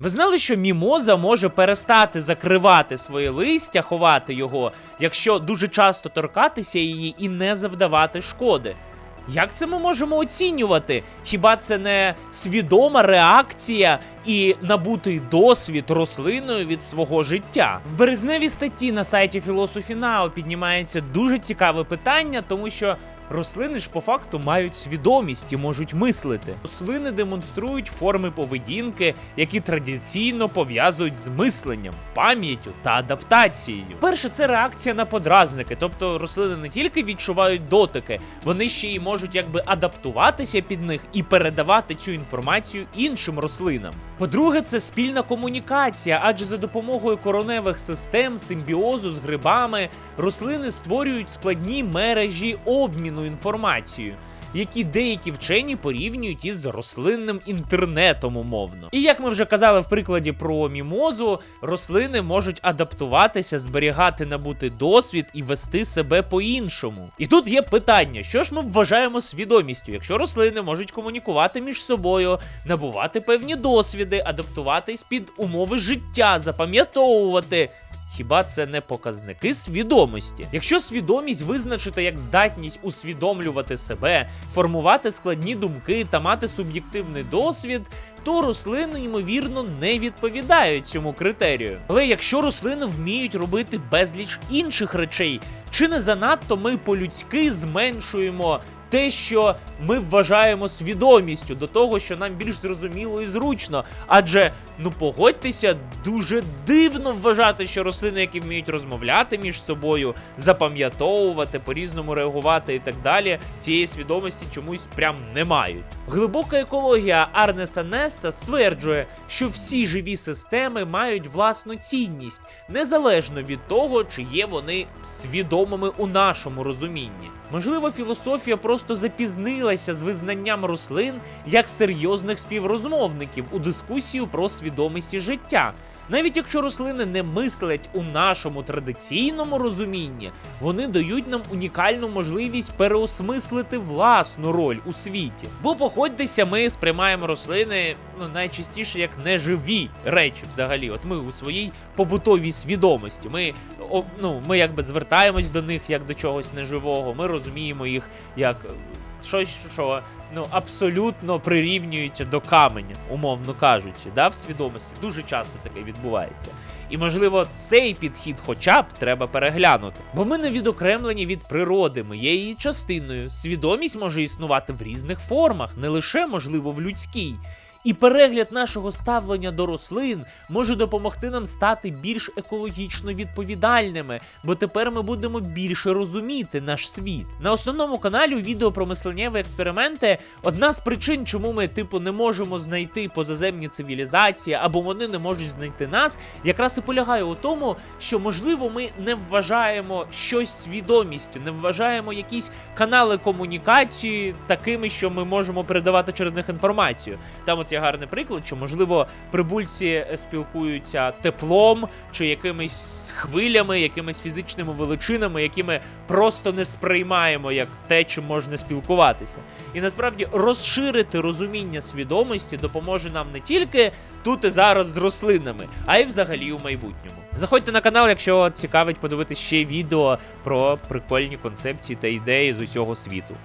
Ви знали, що мімоза може перестати закривати своє листя, ховати його, якщо дуже часто торкатися її і не завдавати шкоди. Як це ми можемо оцінювати? Хіба це не свідома реакція і набутий досвід рослиною від свого життя? В березневій статті на сайті Philosophy Now піднімається дуже цікаве питання, тому що рослини ж по факту мають свідомість і можуть мислити. Рослини демонструють форми поведінки, які традиційно пов'язують з мисленням, пам'яттю та адаптацією. Перше, це реакція на подразники, тобто рослини не тільки відчувають дотики, вони ще й можуть якби адаптуватися під них і передавати цю інформацію іншим рослинам. По-друге, це спільна комунікація, адже за допомогою короневих систем, симбіозу з грибами, рослини створюють складні мережі обміну інформацією. Які деякі вчені порівнюють із рослинним інтернетом умовно. І як ми вже казали в прикладі про мімозу, рослини можуть адаптуватися, зберігати набутий досвід і вести себе по-іншому. І тут є питання: що ж ми вважаємо свідомістю, якщо рослини можуть комунікувати між собою, набувати певні досвіди, адаптуватись під умови життя, запам'ятовувати. Хіба це не показники свідомості? Якщо свідомість визначити як здатність усвідомлювати себе, формувати складні думки та мати суб'єктивний досвід, то рослини, ймовірно, не відповідають цьому критерію. Але якщо рослини вміють робити безліч інших речей, чи не занадто ми по-людськи зменшуємо те, що ми вважаємо свідомістю до того, що нам більш зрозуміло і зручно. Адже, ну погодьтеся, дуже дивно вважати, що рослини, які вміють розмовляти між собою, запам'ятовувати, по-різному реагувати і так далі, цієї свідомості чомусь прям не мають. Глибока екологія Арнеса Несса стверджує, що всі живі системи мають власну цінність, незалежно від того, чи є вони свідомими у нашому розумінні. Можливо, філософія просто запізнилася з визнанням рослин як серйозних співрозмовників у дискусію про свідомість і життя. Навіть якщо рослини не мислять у нашому традиційному розумінні, вони дають нам унікальну можливість переосмислити власну роль у світі. Бо походьтеся, ми сприймаємо рослини ну найчастіше як неживі речі взагалі. От ми у своїй побутовій свідомості. Ми ну, ми якби звертаємось до них як до чогось неживого. Ми розуміємо їх як щось, що ну абсолютно прирівнюється до каменя, умовно кажучи, да, в свідомості. Дуже часто таке відбувається. І можливо, цей підхід, хоча б треба переглянути. Бо ми не відокремлені від природи, ми є її частиною. Свідомість може існувати в різних формах, не лише можливо в людській. І перегляд нашого ставлення до рослин може допомогти нам стати більш екологічно відповідальними, бо тепер ми будемо більше розуміти наш світ. На основному каналі у відео про мисленнєві експерименти одна з причин, чому ми, типу, не можемо знайти позаземні цивілізації або вони не можуть знайти нас, якраз і полягає у тому, що можливо ми не вважаємо щось свідомістю, не вважаємо якісь канали комунікації такими, що ми можемо передавати через них інформацію. Там от є гарний приклад, що можливо прибульці е, спілкуються теплом чи якимись хвилями, якимись фізичними величинами, які ми просто не сприймаємо як те, чим можна спілкуватися. І насправді розширити розуміння свідомості допоможе нам не тільки тут і зараз з рослинами, а й взагалі у майбутньому. Заходьте на канал, якщо цікавить подивитися ще відео про прикольні концепції та ідеї з усього світу.